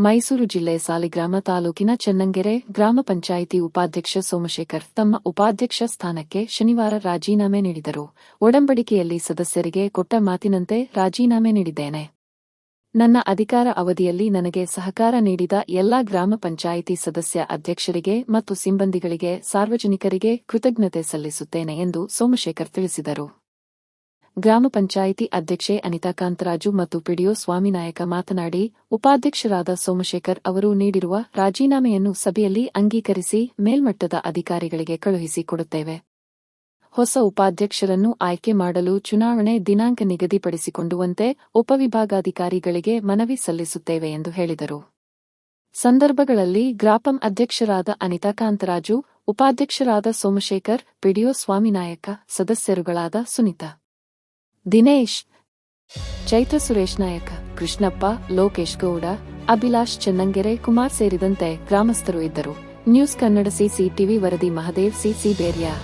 ಮೈಸೂರು ಜಿಲ್ಲೆ ಸಾಲಿಗ್ರಾಮ ತಾಲೂಕಿನ ಚೆನ್ನಂಗೆರೆ ಗ್ರಾಮ ಪಂಚಾಯಿತಿ ಉಪಾಧ್ಯಕ್ಷ ಸೋಮಶೇಖರ್ ತಮ್ಮ ಉಪಾಧ್ಯಕ್ಷ ಸ್ಥಾನಕ್ಕೆ ಶನಿವಾರ ರಾಜೀನಾಮೆ ನೀಡಿದರು. ಒಡಂಬಡಿಕೆಯಲ್ಲಿ ಸದಸ್ಯರಿಗೆ ಕೊಟ್ಟ ಮಾತಿನಂತೆ ರಾಜೀನಾಮೆ ನೀಡಿದ್ದೇನೆ. ನನ್ನ ಅಧಿಕಾರ ಅವಧಿಯಲ್ಲಿ ನನಗೆ ಸಹಕಾರ ನೀಡಿದ ಎಲ್ಲಾ ಗ್ರಾಮ ಪಂಚಾಯಿತಿ ಸದಸ್ಯ ಅಧ್ಯಕ್ಷರಿಗೆ ಮತ್ತು ಸಿಬ್ಬಂದಿಗಳಿಗೆ ಸಾರ್ವಜನಿಕರಿಗೆ ಕೃತಜ್ಞತೆ ಸಲ್ಲಿಸುತ್ತೇನೆ ಎಂದು ಸೋಮಶೇಖರ್ ತಿಳಿಸಿದರು. ಗ್ರಾಮ ಪಂಚಾಯಿತಿ ಅಧ್ಯಕ್ಷೆ ಅನಿತಾ ಕಾಂತರಾಜು ಮತ್ತು ಪಿಡಿಒ ಸ್ವಾಮಿನಾಯಕ ಮಾತನಾಡಿ, ಉಪಾಧ್ಯಕ್ಷರಾದ ಸೋಮಶೇಖರ್ ಅವರು ನೀಡಿರುವ ರಾಜೀನಾಮೆಯನ್ನು ಸಭೆಯಲ್ಲಿ ಅಂಗೀಕರಿಸಿ ಮೇಲ್ಮಟ್ಟದ ಅಧಿಕಾರಿಗಳಿಗೆ ಕಳುಹಿಸಿಕೊಡುತ್ತೇವೆ ಹೊಸ ಉಪಾಧ್ಯಕ್ಷರನ್ನು ಆಯ್ಕೆ ಮಾಡಲು ಚುನಾವಣೆ ದಿನಾಂಕ ನಿಗದಿಪಡಿಸಿಕೊಂಡುವಂತೆ ಉಪವಿಭಾಗಾಧಿಕಾರಿಗಳಿಗೆ ಮನವಿ ಸಲ್ಲಿಸುತ್ತೇವೆ ಎಂದು ಹೇಳಿದರು. ಸಂದರ್ಭಗಳಲ್ಲಿ ಗ್ರಾಪಂ ಅಧ್ಯಕ್ಷರಾದ ಅನಿತಾ ಕಾಂತರಾಜು, ಉಪಾಧ್ಯಕ್ಷರಾದ ಸೋಮಶೇಖರ್, ಪಿಡಿಒ ಸ್ವಾಮಿನಾಯಕ ಸದಸ್ಯರುಗಳಾದ ಸುನೀತಾ. ದಿನೇಶ್, ಚೈತ್ರ ಸುರೇಶ್ ನಾಯಕ, ಕೃಷ್ಣಪ್ಪ, ಲೋಕೇಶ್ ಗೌಡ, ಅಭಿಲಾಷ್ ಚೆನ್ನಂಗೆರೆ ಕುಮಾರ್ ಸೇರಿದಂತೆ ಗ್ರಾಮಸ್ಥರು ಇದ್ದರು. ನ್ಯೂಸ್ ಕನ್ನಡ ಸಿಸಿಟಿವಿ ವರದಿ ಮಹದೇವ್, ಸಿಸಿ ಬೇರ್ಯಾ.